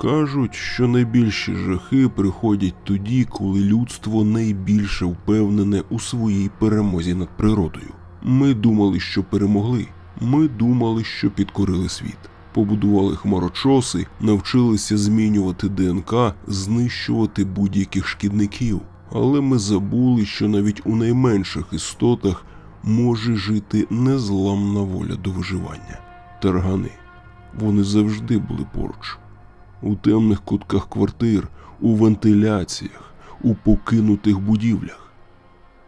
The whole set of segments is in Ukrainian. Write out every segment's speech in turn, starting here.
Кажуть, що найбільші жахи приходять тоді, коли людство найбільше впевнене у своїй перемозі над природою. Ми думали, що перемогли. Ми думали, що підкорили світ. Побудували хмарочоси, навчилися змінювати ДНК, знищувати будь-яких шкідників. Але ми забули, що навіть у найменших істотах може жити незламна воля до виживання. Таргани. Вони завжди були поруч. У темних кутках квартир, у вентиляціях, у покинутих будівлях.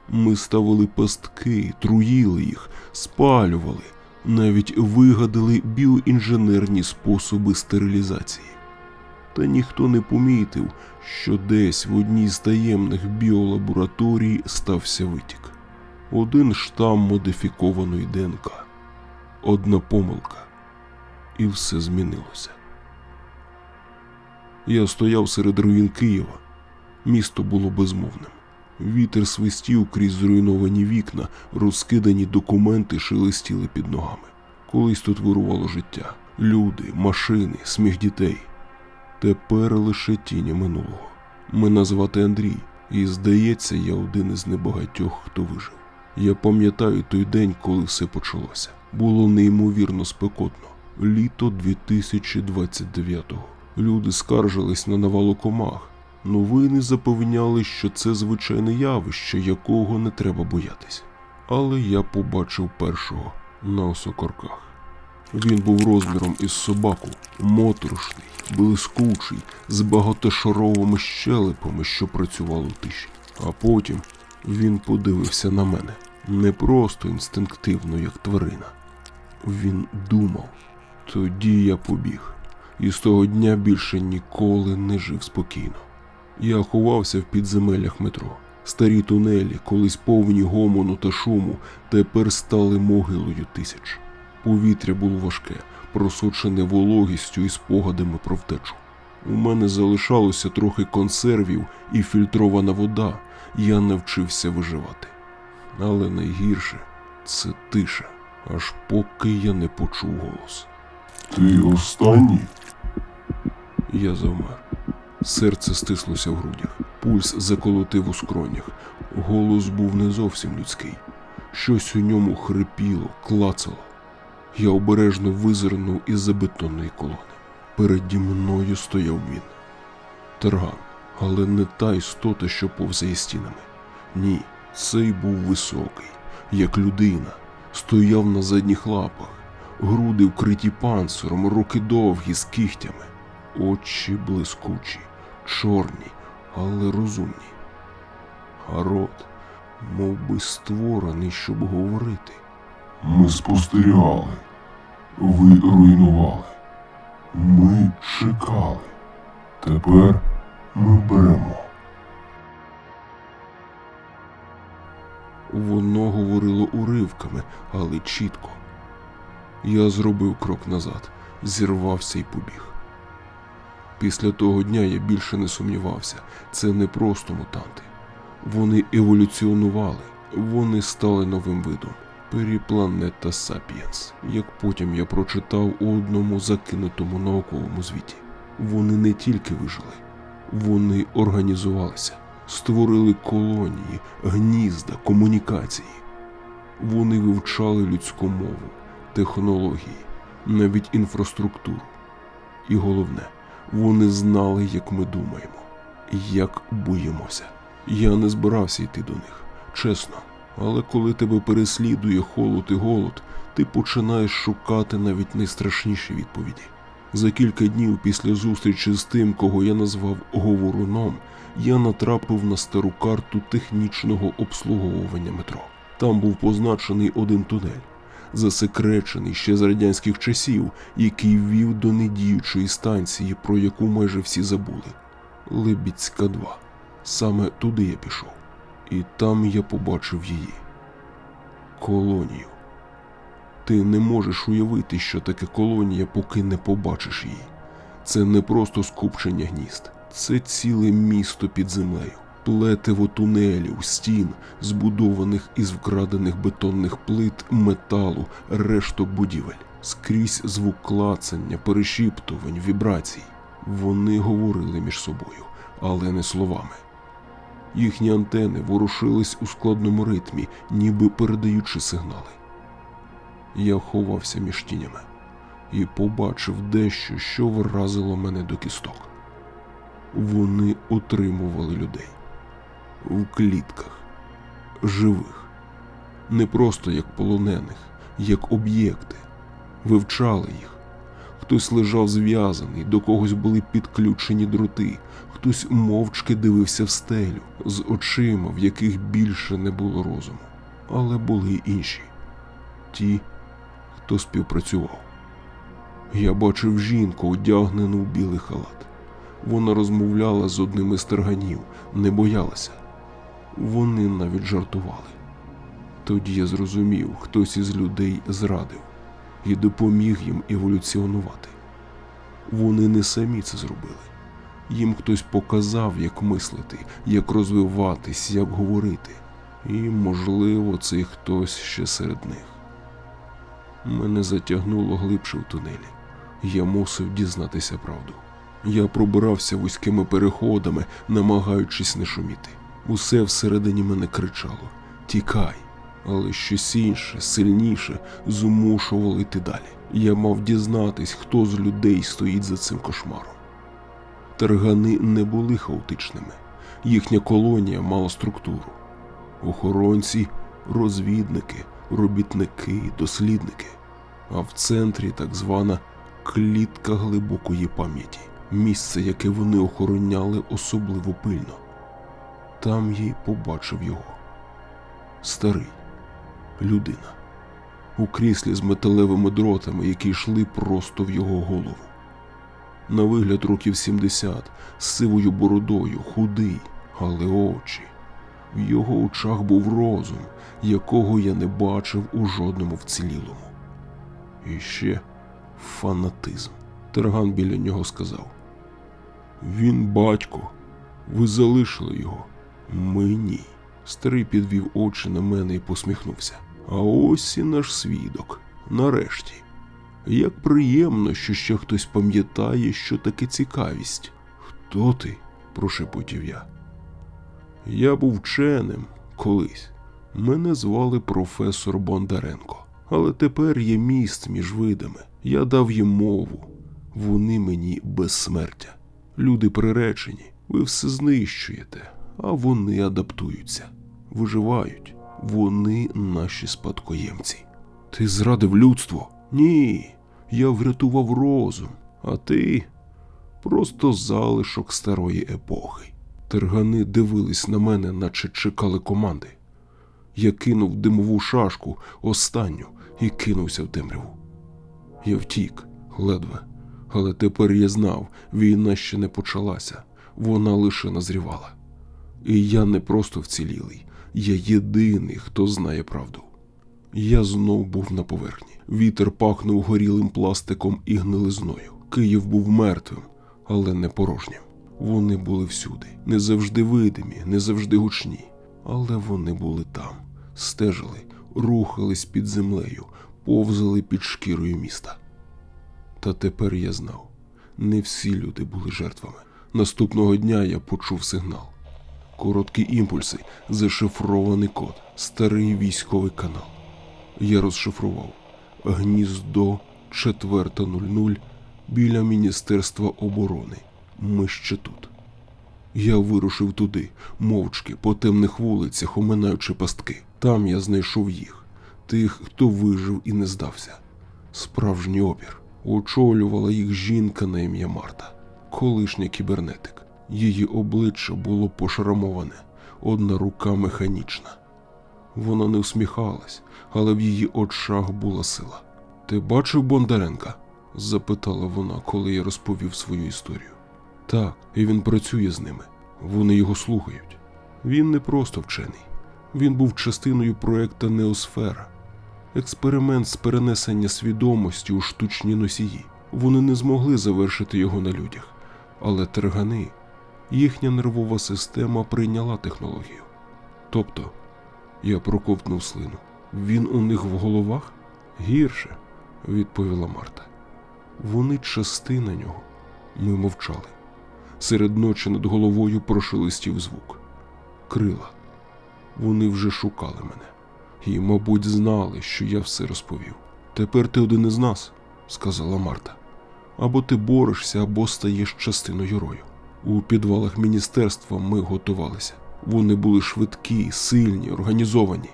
Ми ставили пастки, труїли їх, спалювали, навіть вигадали біоінженерні способи стерилізації. Та ніхто не помітив, що десь в одній з таємних біолабораторій стався витік. Один штам модифікованої ДНК, одна помилка, і все змінилося. Я стояв серед руїн Києва. Місто було безмовним. Вітер свистів крізь зруйновані вікна, розкидані документи шелестіли під ногами. Колись тут вирувало життя, люди, машини, сміх дітей. Тепер лише тіні минулого. Мене звати Андрій, і здається, я один із небагатьох, хто вижив. Я пам'ятаю той день, коли все почалося. Було неймовірно спекотно. Літо 2029-го. Люди скаржились на навалу комах. Новини запевняли, що це звичайне явище, якого не треба боятись. Але я побачив першого на осокорках. Він був розміром із собаку, моторошний, блискучий, з багатошаровими щелепами, що працювали в тиші. А потім він подивився на мене не просто інстинктивно, як тварина. Він думав. Тоді я побіг, і з того дня більше ніколи не жив спокійно. Я ховався в підземеллях метро. Старі тунелі, колись повні гомону та шуму, тепер стали могилою тисяч. Повітря було важке, просочене вологістю і спогадами про втечу. У мене залишалося трохи консервів і фільтрована вода. Я навчився виживати. Але найгірше це тиша, аж поки я не почув голос. Ти останній? Я завмер. Серце стислося в грудях, пульс заколотив у скронях. Голос був не зовсім людський. Щось у ньому хрипіло, клацало. Я обережно визирнув із-за бетонної колони. Переді мною стояв він. Тарган, але не та істота, що повзає стінами. Ні, цей був високий, як людина, стояв на задніх лапах, груди вкриті панциром, руки довгі з кігтями, очі блискучі, чорні, але розумні. А рот, мов би створений, щоб говорити. Ми спостерігали. Ви руйнували. Ми чекали. Тепер ми беремо. Воно говорило уривками, але чітко. Я зробив крок назад, зірвався і побіг. Після того дня я більше не сумнівався, це не просто мутанти. Вони еволюціонували, вони стали новим видом. Періпланета Сапіенс, як потім я прочитав у одному закинутому науковому звіті. Вони не тільки вижили, вони організувалися, створили колонії, гнізда, комунікації. Вони вивчали людську мову, технології, навіть інфраструктуру. І головне, вони знали, як ми думаємо, як боїмося. Я не збирався йти до них, чесно. Але коли тебе переслідує холод і голод, ти починаєш шукати навіть найстрашніші відповіді. За кілька днів після зустрічі з тим, кого я назвав говоруном, я натрапив на стару карту технічного обслуговування метро. Там був позначений один тунель, засекречений ще з радянських часів, який вів до недіючої станції, про яку майже всі забули. Либідська 2. Саме туди я пішов. І там я побачив її колонію. Ти не можеш уявити, що таке колонія, поки не побачиш її. Це не просто скупчення гнізд, це ціле місто під землею, плетиво тунелів, стін, збудованих із вкрадених бетонних плит, металу, решток будівель, скрізь звук клацання, перешіптувань, вібрацій. Вони говорили між собою, але не словами. Їхні антени ворушились у складному ритмі, ніби передаючи сигнали. Я ховався між тінями і побачив дещо, що вразило мене до кісток. Вони отримували людей в клітках, живих, не просто як полонених, як об'єкти, вивчали їх. Хтось лежав зв'язаний, до когось були підключені дроти, хтось мовчки дивився в стелю з очима, в яких більше не було розуму. Але були й інші ті, хто співпрацював. Я бачив жінку, одягнену у білий халат. Вона розмовляла з одним із тарганів, не боялася. Вони навіть жартували. Тоді я зрозумів, хтось із людей зрадив і допоміг їм еволюціонувати. Вони не самі це зробили. Їм хтось показав, як мислити, як розвиватись, як говорити. І, можливо, цей хтось ще серед них. Мене затягнуло глибше в тунелі. Я мусив дізнатися правду. Я пробирався вузькими переходами, намагаючись не шуміти. Усе всередині мене кричало: Тікай! Але щось інше, сильніше, змушувало йти далі. Я мав дізнатись, хто з людей стоїть за цим кошмаром. Таргани не були хаотичними. Їхня колонія мала структуру. Охоронці, розвідники, робітники, дослідники. А в центрі так звана клітка глибокої пам'яті, місце, яке вони охороняли особливо пильно. Там я й побачив його. Старий, людина, у кріслі з металевими дротами, які йшли просто в його голову. На вигляд років 70, з сивою бородою, худий, але очі. В його очах був розум, якого я не бачив у жодному вцілілому. І ще фанатизм. Терган біля нього сказав: Він батько, ви залишили його. Ми ні. Старий підвів очі на мене і посміхнувся. А ось і наш свідок. Нарешті. Як приємно, що ще хтось пам'ятає, що таке цікавість. Хто ти? прошепотів я. Я був вченим колись. Мене звали професор Бондаренко. Але тепер є міст між видами. Я дав їм мову. Вони мені безсмертя. Люди приречені, ви все знищуєте, а вони адаптуються, виживають. Вони наші спадкоємці. Ти зрадив людство? Ні. Я врятував розум, а ти просто залишок старої епохи. Тергани дивились на мене, наче чекали команди. Я кинув димову шашку останню і кинувся в темряву. Я втік, ледве, але тепер я знав, війна ще не почалася, вона лише назрівала. І я не просто вцілілий, я єдиний, хто знає правду. Я знов був на поверхні. Вітер пахнув горілим пластиком і гнилизною. Київ був мертвим, але не порожнім. Вони були всюди, не завжди видимі, не завжди гучні, але вони були там, стежили, рухались під землею, повзали під шкірою міста. Та тепер я знав, не всі люди були жертвами. Наступного дня я почув сигнал. Короткі імпульси, зашифрований код, старий військовий канал. Я розшифрував гніздо 4.00 біля Міністерства оборони. Ми ще тут. Я вирушив туди, мовчки, по темних вулицях, оминаючи пастки. Там я знайшов їх, тих, хто вижив і не здався. Справжній опір. Очолювала їх жінка на ім'я Марта, колишня кібернетик. Її обличчя було пошрамоване, одна рука механічна. Вона не усміхалась, але в її очах була сила. Ти бачив Бондаренка? запитала вона, коли я розповів свою історію. Так, і він працює з ними. Вони його слухають. Він не просто вчений. Він був частиною проекта Неосфера, експеримент з перенесення свідомості у штучні носії. Вони не змогли завершити його на людях, але тергани, їхня нервова система прийняла технологію. Тобто, я проковтнув слину. Він у них в головах? Гірше, відповіла Марта. Вони частина нього. Ми мовчали. Серед ночі над головою прошелестів звук. Крила. Вони вже шукали мене. І, мабуть, знали, що я все розповів. Тепер ти один із нас, сказала Марта. Або ти борешся, або стаєш частиною рою. У підвалах міністерства ми готувалися. Вони були швидкі, сильні, організовані.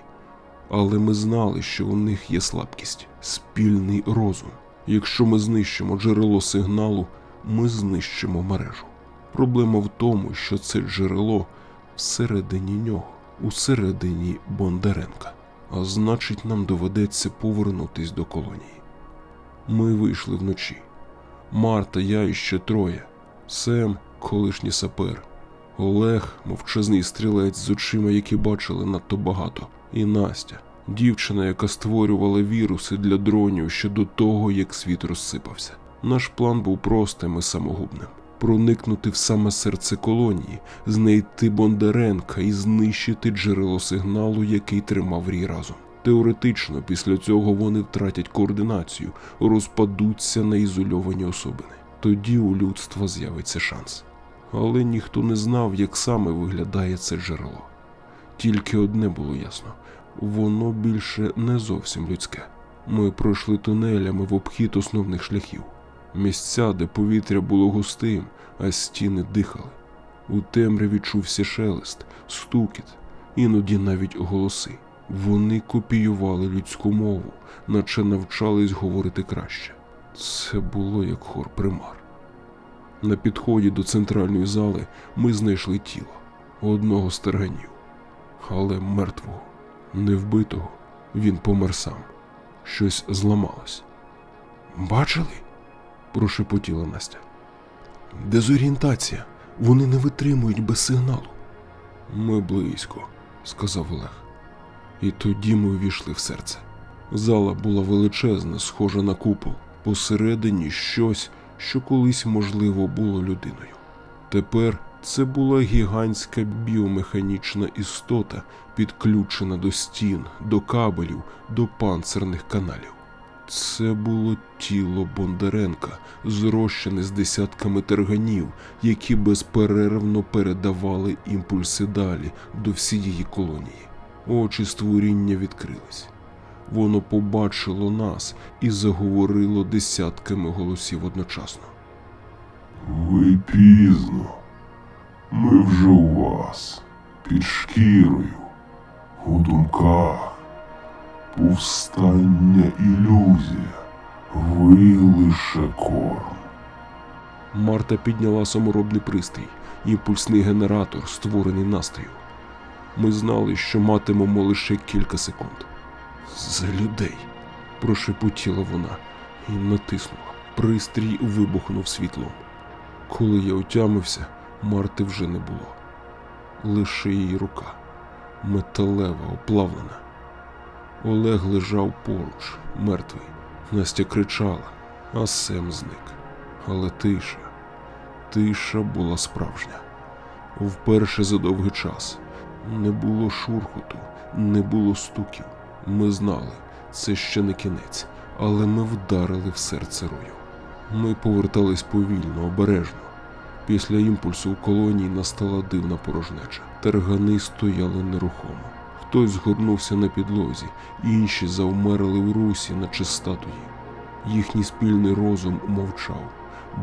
Але ми знали, що у них є слабкість спільний розум. Якщо ми знищимо джерело сигналу, ми знищимо мережу. Проблема в тому, що це джерело всередині нього, усередині Бондаренка. А значить, нам доведеться повернутись до колонії. Ми вийшли вночі. Марта, я і ще троє. Сем, колишній сапер, Олег, мовчазний стрілець з очима, які бачили надто багато, і Настя, дівчина, яка створювала віруси для дронів ще до того, як світ розсипався. Наш план був простим і самогубним: проникнути в саме серце колонії, знайти Бондаренка і знищити джерело сигналу, який тримав рій разом. Теоретично, після цього вони втратять координацію, розпадуться на ізольовані особини. Тоді у людства з'явиться шанс. Але ніхто не знав, як саме виглядає це джерело. Тільки одне було ясно воно більше не зовсім людське. Ми пройшли тунелями в обхід основних шляхів, місця, де повітря було густим, а стіни дихали. У темряві чувся шелест, стукіт, іноді навіть голоси. Вони копіювали людську мову, наче навчались говорити краще. Це було як хор примар. На підході до центральної зали ми знайшли тіло одного з тарганів, але мертвого, не вбитого. Він помер сам. Щось зламалось. Бачили? прошепотіла Настя. Дезорієнтація. Вони не витримують без сигналу. Ми близько, сказав Олег. І тоді ми увійшли в серце. Зала була величезна, схожа на купол. Посередині щось, що колись, можливо, було людиною. Тепер це була гігантська біомеханічна істота, підключена до стін, до кабелів, до панцирних каналів. Це було тіло Бондаренка, зрощене з десятками терганів, які безперервно передавали імпульси далі до всієї колонії. Очі створіння відкрились. Воно побачило нас і заговорило десятками голосів одночасно. Ви пізно. Ми вже у вас, під шкірою, у думках. Повстання ілюзія. Ви лише корм. Марта підняла саморобний пристрій, імпульсний генератор, створений Настею. Ми знали, що матимемо лише кілька секунд. За людей, прошепотіла вона і натиснула. Пристрій вибухнув світлом. Коли я отямився, Марти вже не було. Лише її рука, металева, оплавлена. Олег лежав поруч, мертвий. Настя кричала, а Сем зник. Але тиша, тиша була справжня. Вперше за довгий час не було шурхоту, не було стуків. Ми знали, це ще не кінець, але ми вдарили в серце рою. Ми повертались повільно, обережно. Після імпульсу у колонії настала дивна порожнеча. Тергани стояли нерухомо. Хтось згорнувся на підлозі, інші завмерли в русі, наче статуї. Їхній спільний розум мовчав,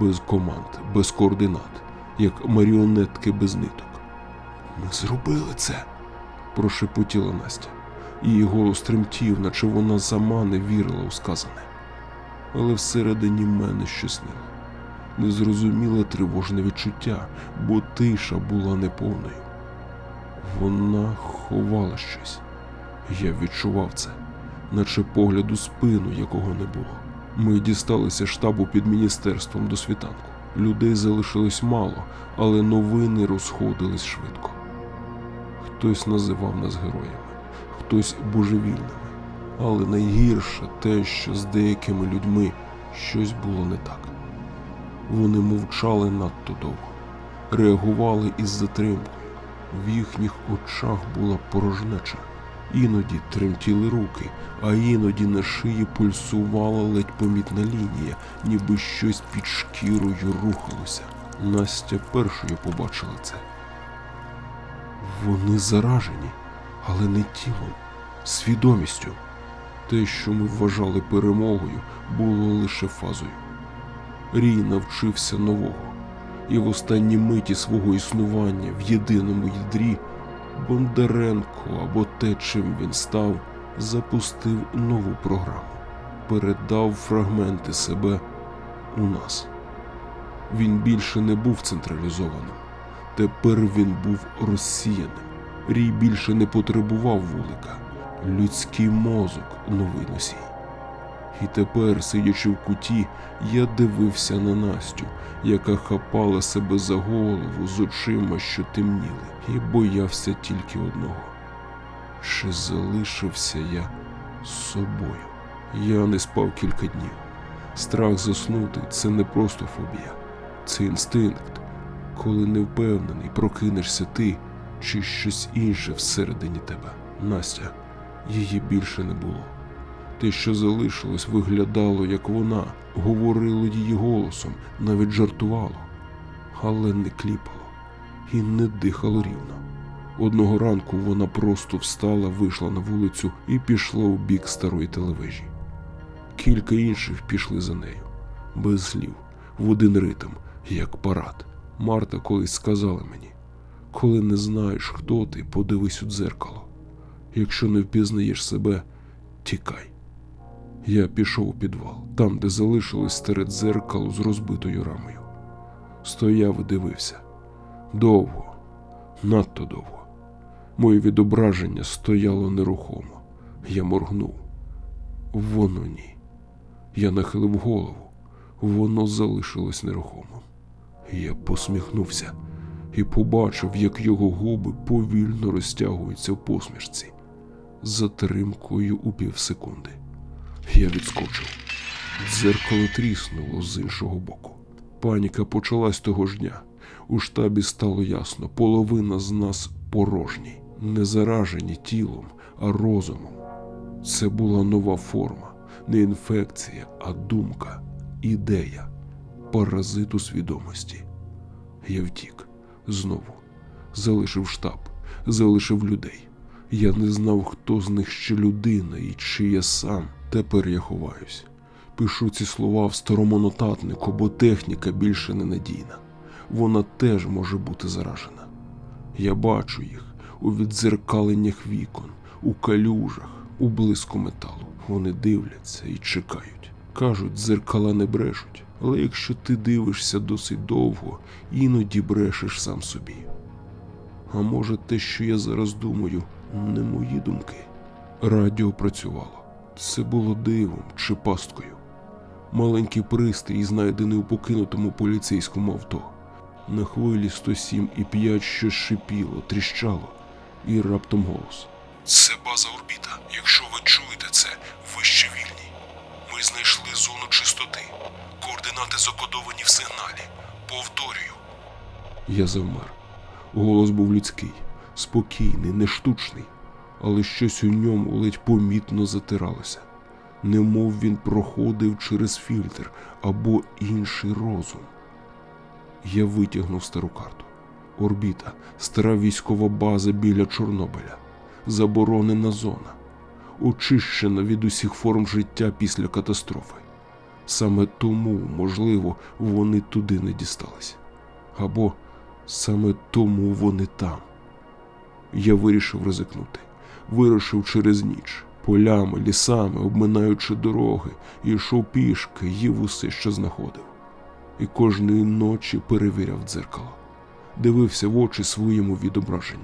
без команд, без координат, як маріонетки без ниток. Ми зробили це, прошепотіла Настя. Її голос тремтів, наче вона сама не вірила у сказане. Але всередині мене щаснило. Незрозуміле тривожне відчуття, бо тиша була неповною. Вона ховала щось. Я відчував це, наче погляд у спину, якого не було. Ми дісталися штабу під міністерством до світанку. Людей залишилось мало, але новини розходились швидко. Хтось називав нас героями, хтось божевільними. Але найгірше те, що з деякими людьми щось було не так. Вони мовчали надто довго, реагували із затримкою. В їхніх очах була порожнеча, Іноді тремтіли руки, а іноді на шиї пульсувала ледь помітна лінія, ніби щось під шкірою рухалося. Настя першою побачила це. Вони заражені, але не тілом, свідомістю. Те, що ми вважали перемогою, було лише фазою. Рій навчився нового, і в останній миті свого існування в єдиному ядрі Бондаренко або те, чим він став, запустив нову програму, передав фрагменти себе у нас. Він більше не був централізованим. Тепер він був розсіяним. Рій більше не потребував вулика. Людський мозок новий носій. І тепер, сидячи в куті, я дивився на Настю, яка хапала себе за голову з очима, що темніли, і боявся тільки одного. Чи залишився я з собою? Я не спав кілька днів. Страх заснути це не просто фобія, це інстинкт. Коли не впевнений, прокинешся ти чи щось інше всередині тебе. Настя, її більше не було. Те, що залишилось, виглядало, як вона, говорило її голосом, навіть жартувало, але не кліпало і не дихало рівно. Одного ранку вона просто встала, вийшла на вулицю і пішла у бік старої телевежі. Кілька інших пішли за нею, без слів, в один ритм, як парад. Марта колись сказала мені: коли не знаєш, хто ти, подивись у дзеркало. Якщо не впізнаєш себе, тікай. Я пішов у підвал, там, де залишилось старе дзеркало з розбитою рамою. Стояв і дивився. Довго, надто довго. Моє відображення стояло нерухомо. Я моргнув. Воно ні. Я нахилив голову. Воно залишилось нерухомим. Я посміхнувся і побачив, як його губи повільно розтягуються в посмішці, затримкою у півсекунди. Я відскочив. Дзеркало тріснуло з іншого боку. Паніка почалась того ж дня. У штабі стало ясно, половина з нас порожні, не заражені тілом, а розумом. Це була нова форма, не інфекція, а думка, ідея, паразит у свідомості. Я втік знову, залишив штаб, залишив людей. Я не знав, хто з них ще людина і чи я сам. Тепер я ховаюсь. Пишу ці слова в старому нотатнику, бо техніка більше не надійна. Вона теж може бути заражена. Я бачу їх у віддзеркаленнях вікон, у калюжах, у блиску металу. Вони дивляться і чекають. Кажуть, дзеркала не брешуть, але якщо ти дивишся досить довго, іноді брешеш сам собі. А може, те, що я зараз думаю, не мої думки. Радіо працювало. Це було дивом чи пасткою. Маленький пристрій, знайдений у покинутому поліцейському авто. На хвилі 107,5 щось шипіло, тріщало, і раптом голос. Це база орбіта. Якщо ви Координати закодовані в сигналі. Повторюю. Я завмер. Голос був людський, спокійний, не штучний, але щось у ньому ледь помітно затиралося. Немов він проходив через фільтр або інший розум. Я витягнув стару карту. Орбіта, стара військова база біля Чорнобиля, заборонена зона, очищена від усіх форм життя після катастрофи. Саме тому, можливо, вони туди не дістались. Або саме тому вони там. Я вирішив ризикнути. Вирушив через ніч, полями, лісами, обминаючи дороги, йшов пішки, їв усе, що знаходив. І кожної ночі перевіряв дзеркало, дивився в очі своєму відображенню.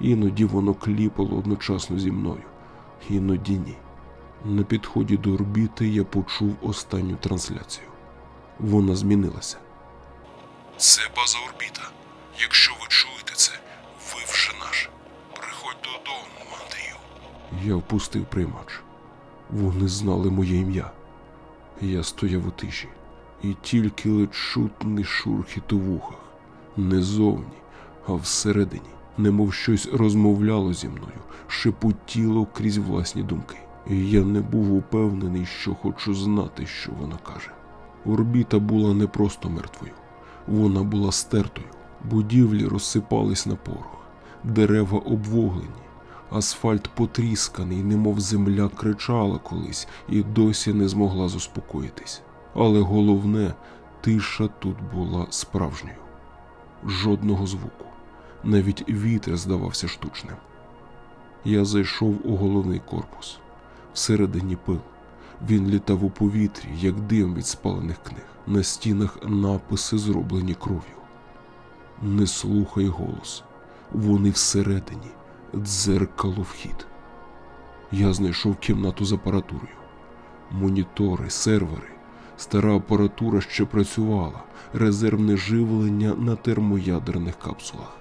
Іноді воно кліпало одночасно зі мною, іноді ні. На підході до орбіти я почув останню трансляцію. Вона змінилася. Це база орбіта. Якщо ви чуєте це, ви вже наш. Приходь додому, Андрію. Я впустив приймач. Вони знали моє ім'я. Я стояв у тиші, і тільки ледь чутний шурхіт у вухах. Не зовні, а всередині. немов щось розмовляло зі мною, шепотіло крізь власні думки. Я не був упевнений, що хочу знати, що вона каже. Орбіта була не просто мертвою, вона була стертою. Будівлі розсипались на порох, дерева обвуглені, асфальт потрісканий, немов земля кричала колись і досі не змогла заспокоїтись. Але головне, тиша тут була справжньою. Жодного звуку, навіть вітер здавався штучним. Я зайшов у головний корпус. Всередині пил. Він літав у повітрі, як дим від спалених книг. На стінах написи зроблені кров'ю. Не слухай голос. Вони всередині, дзеркало вхід. Я знайшов кімнату з апаратурою. Монітори, сервери, стара апаратура ще працювала, резервне живлення на термоядерних капсулах.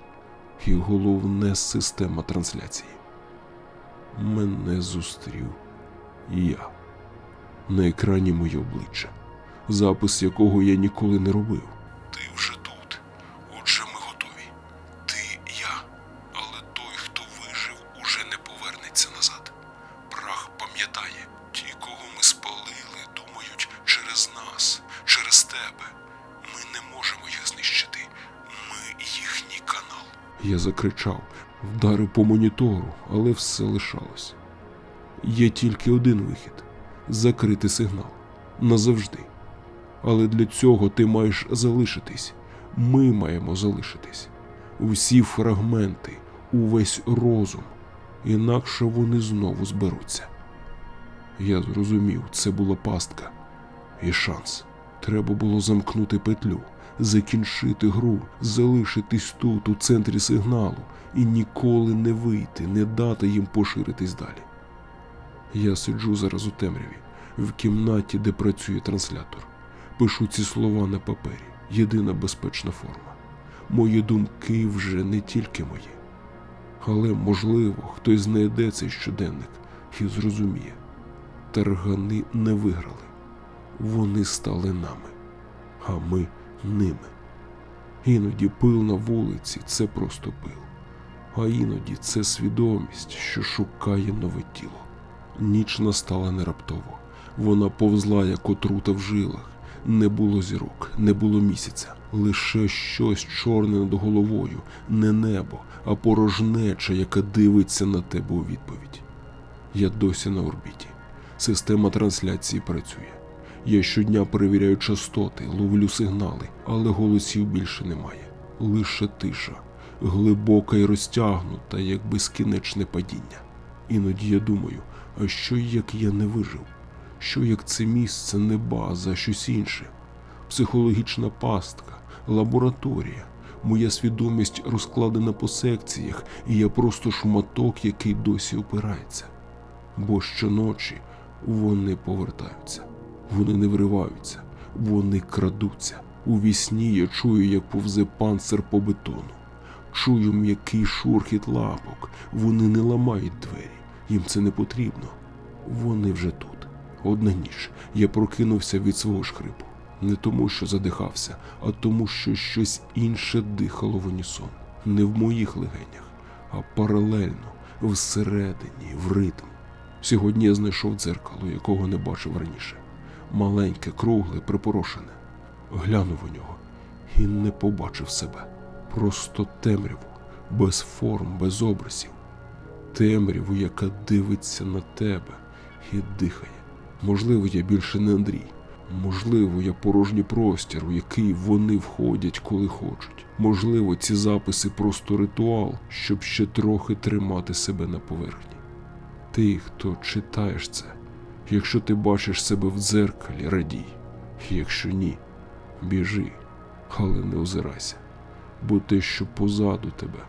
І головне система трансляції. Мене зустрів я. На екрані моє обличчя, запис якого я ніколи не робив. Ти вже тут. Отже, ми готові. Ти я. Але той, хто вижив, уже не повернеться назад. Прах пам'ятає, ті, кого ми спалили, думають через нас, через тебе. Ми не можемо їх знищити. Ми їхній канал. Я закричав, вдарив по монітору, але все лишалось. Є тільки один вихід закрити сигнал назавжди. Але для цього ти маєш залишитись. Ми маємо залишитись. Усі фрагменти, увесь розум, інакше вони знову зберуться. Я зрозумів, це була пастка і шанс. Треба було замкнути петлю, закінчити гру, залишитись тут, у центрі сигналу, і ніколи не вийти, не дати їм поширитись далі. Я сиджу зараз у темряві, в кімнаті, де працює транслятор. Пишу ці слова на папері. Єдина безпечна форма. Мої думки вже не тільки мої. Але, можливо, хтось знайде цей щоденник і зрозуміє. Таргани не виграли. Вони стали нами, а ми ними. Іноді пил на вулиці це просто пил, а іноді це свідомість, що шукає нове тіло. Ніч настала не раптово. Вона повзла, як отрута в жилах. Не було зірок, не було місяця, лише щось чорне над головою, не небо, а порожнеча, яка дивиться на тебе у відповідь. Я досі на орбіті. Система трансляції працює. Я щодня перевіряю частоти, ловлю сигнали, але голосів більше немає. Лише тиша, глибока і розтягнута, як безкінечне падіння. Іноді я думаю, а що як я не вижив? Що як це місце не база, а щось інше? Психологічна пастка, лабораторія. Моя свідомість розкладена по секціях, і я просто шматок, який досі опирається. Бо щоночі вони повертаються, вони не вриваються, вони крадуться. У вісні я чую, як повзе панцир по бетону. Чую м'який шурхіт лапок. Вони не ламають двері. Їм це не потрібно. Вони вже тут. Одна ніч я прокинувся від свого ж хрипу. Не тому, що задихався, а тому, що щось інше дихало в унісон. Не в моїх легенях, а паралельно, всередині, в ритм. Сьогодні я знайшов дзеркало, якого не бачив раніше. Маленьке, кругле, припорошене. Глянув у нього і не побачив себе. Просто темряву, без форм, без образів. Темряву, яка дивиться на тебе і дихає. Можливо, я більше не Андрій. Можливо, я порожній простір, у який вони входять, коли хочуть. Можливо, ці записи просто ритуал, щоб ще трохи тримати себе на поверхні. Ти, хто читаєш це, якщо ти бачиш себе в дзеркалі, радій. Якщо ні, біжи, але не озирайся, бо те, що позаду тебе,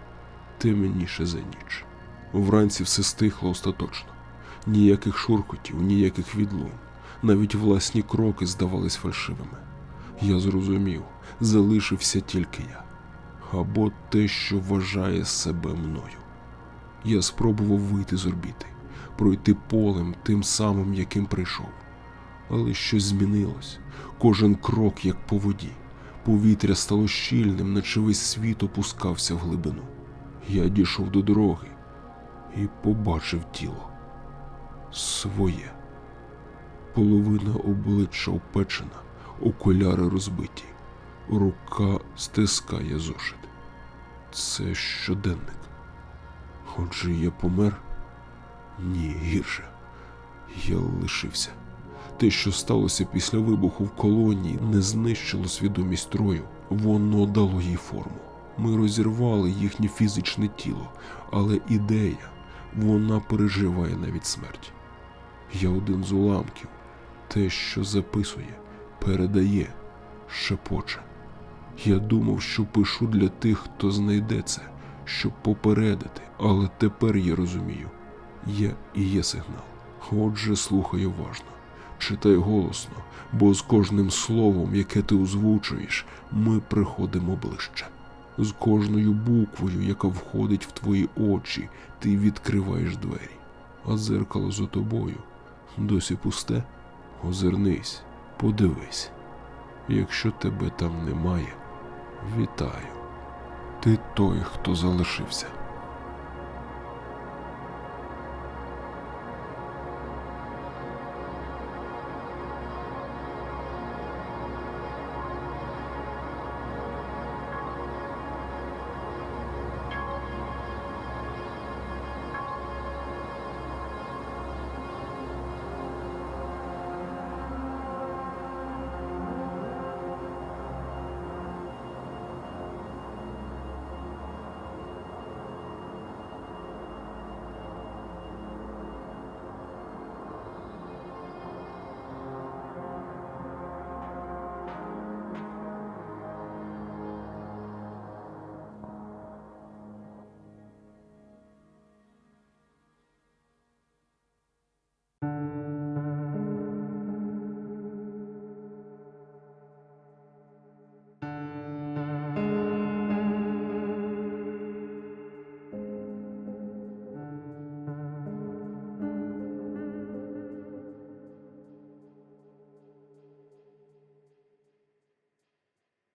темніше за ніч. Вранці все стихло остаточно. Ніяких шуркотів, ніяких відлунь. Навіть власні кроки здавались фальшивими. Я зрозумів, залишився тільки я, або те, що вважає себе мною. Я спробував вийти з орбіти, пройти полем тим самим, яким прийшов. Але щось змінилось. Кожен крок, як по воді. Повітря стало щільним, наче весь світ опускався в глибину. Я дійшов до дороги і побачив тіло. Своє. Половина обличчя опечена, окуляри розбиті, рука стискає зошит. Це щоденник. Отже, я помер? Ні, гірше. Я лишився. Те, що сталося після вибуху в колонії, не знищило свідомість строю, воно дало їй форму. Ми розірвали їхнє фізичне тіло, але ідея, вона переживає навіть смерть. Я один з уламків, те, що записує, передає, шепоче. Я думав, що пишу для тих, хто знайде це, щоб попередити, але тепер я розумію, я і є сигнал. Отже, слухай уважно, читай голосно, бо з кожним словом, яке ти озвучуєш, ми приходимо ближче. З кожною буквою, яка входить в твої очі, ти відкриваєш двері, а дзеркало за тобою досі пусте. Озирнись, подивись. Якщо тебе там немає, вітаю. Ти той, хто залишився.